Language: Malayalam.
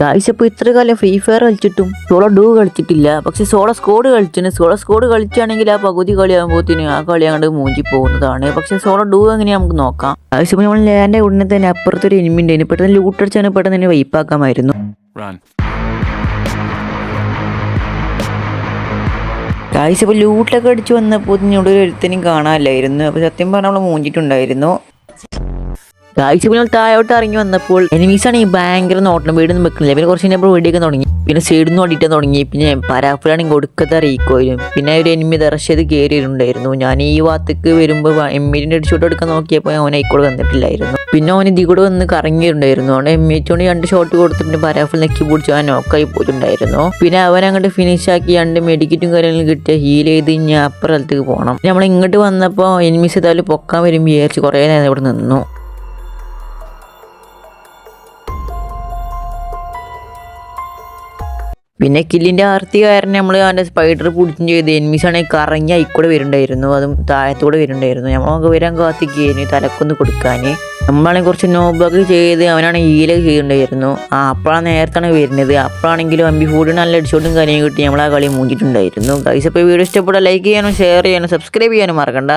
ഗായ്സ് ഇപ്പൊ ഇത്ര കാലം ഫ്രീ ഫയർ കളിച്ചിട്ടും സോളോ ഡൂ കളിച്ചിട്ടില്ല. പക്ഷെ സോളോ സ്കോഡ് കളിച്ചിന്. സോളോ സ്കോഡ് കളിച്ചാണെങ്കിൽ ആ പകുതി കളിയാകുമ്പോഴത്തേന് ആ കളി അങ്ങോട്ട് മൂഞ്ചി പോകുന്നതാണ്. പക്ഷെ സോളോ ഡൂ എങ്ങനെ നമുക്ക് നോക്കാം? ഗായ്സ് ഇപ്പോൾ നമ്മൾ ലാൻഡ് ഉടനെ തന്നെ അപ്പുറത്തൊരു എനിമിന്റെ ഉണ്ടായിരുന്നു പെട്ടെന്ന് ലൂട്ടടിച്ചാണ് പെട്ടെന്ന് തന്നെ വൈപ്പാക്കാമായിരുന്നു ആക്കാമായിരുന്നു. ഗായ്സ് ഇപ്പൊ ലൂട്ടിലൊക്കെ അടിച്ച് വന്നപ്പോൾ ഇവിടെ ഒരു ഒരുത്തനും കാണാനില്ലായിരുന്നു. അപ്പോൾ സത്യം പറഞ്ഞാൽ നമ്മൾ മൂഞ്ചിട്ടുണ്ടായിരുന്നു. ഗായ്സ് പിന്നെ താഴോട്ട് ഇറങ്ങി വന്നപ്പോൾ എനിമീസ് ആണെങ്കിൽ ഭയങ്കര നോട്ടം വീടൊന്നും വെക്കുന്നില്ല. പിന്നെ കുറച്ച് കഴിഞ്ഞപ്പോൾ വെടിയൊക്കെ തുടങ്ങി. പിന്നെ സൈഡിൽ നിന്ന് ഓടിയിട്ട് തുടങ്ങി. പിന്നെ പരാഫിലാണെങ്കിൽ കൊടുക്കത്തെ അറിയിക്കുമായിരുന്നു പിന്നെ ഒരു എനിമി ദർശയത് കയറിയിട്ടുണ്ടായിരുന്നു ഞാൻ ഈ ഭാഗത്തേക്ക് വരുമ്പോൾ എമ്മീന്റെ അടിച്ചോട്ട് എടുക്കാൻ നോക്കിയപ്പോൾ അവൻ ആയിക്കോട് വന്നിട്ടില്ലായിരുന്നു. പിന്നെ അവൻ ഇതിൽ കൂടെ വന്ന് കറങ്ങിയിട്ടുണ്ടായിരുന്നു അവൻ എമ്മീറ്റോണ്ട് രണ്ട് ഷോട്ട് കൊടുത്ത് പിന്നെ പരാഫിൽ നെക്കി പിടിച്ച് അവൻ നോക്കായി പോയിട്ടുണ്ടായിരുന്നു. പിന്നെ അവൻ അങ്ങോട്ട് ഫിനിഷ് ആക്കി രണ്ട് മെഡിക്കറ്റും കാര്യങ്ങളും കിട്ടിയ ഹീൽ ചെയ്ത് ഞാൻ അപ്പുറത്തേക്ക് പോകണം. നമ്മൾ ഇങ്ങോട്ട് വന്നപ്പോൾ എനിമീസ് ഏതായാലും പൊക്കാൻ വരും വിചാരിച്ച് കുറേ നേരം ഇവിടെ നിന്നു. പിന്നെ കില്ലിന്റെ ആർത്തി കാരണം നമ്മൾ അവന്റെ സ്പൈഡർ പിടിച്ചും ചെയ്ത് എനിമീസ് ആണെങ്കിൽ കറങ്ങി അയിക്കൂടെ വരുന്നുണ്ടായിരുന്നു. അതും താഴത്തൂടെ വരുന്നുണ്ടായിരുന്നു. നമുക്ക് വരാൻ കാത്തിക്കേന് തലക്കൊന്ന് കൊടുക്കാൻ നമ്മളാണെങ്കിൽ കുറച്ച് നോബൊക്കെ ചെയ്ത് അവനാണ് ഈലൊക്കെ ചെയ്യുന്നുണ്ടായിരുന്നു ആ അപ്പോഴാണ് നേരത്താണ് വരുന്നത്. അപ്പോഴാണെങ്കിലും അമ്പി ഫുഡ് നല്ല അടിച്ചോട്ടും കാര്യം കിട്ടി. നമ്മൾ ആ കളി മൂഞ്ചിട്ടുണ്ടായിരുന്നു ഗൈസ് ഇപ്പോൾ വീഡിയോ ഇഷ്ടപ്പെട്ട ലൈക്ക് ചെയ്യാനും ഷെയർ ചെയ്യാനും സബ്സ്ക്രൈബ് ചെയ്യാനും മറക്കണ്ട.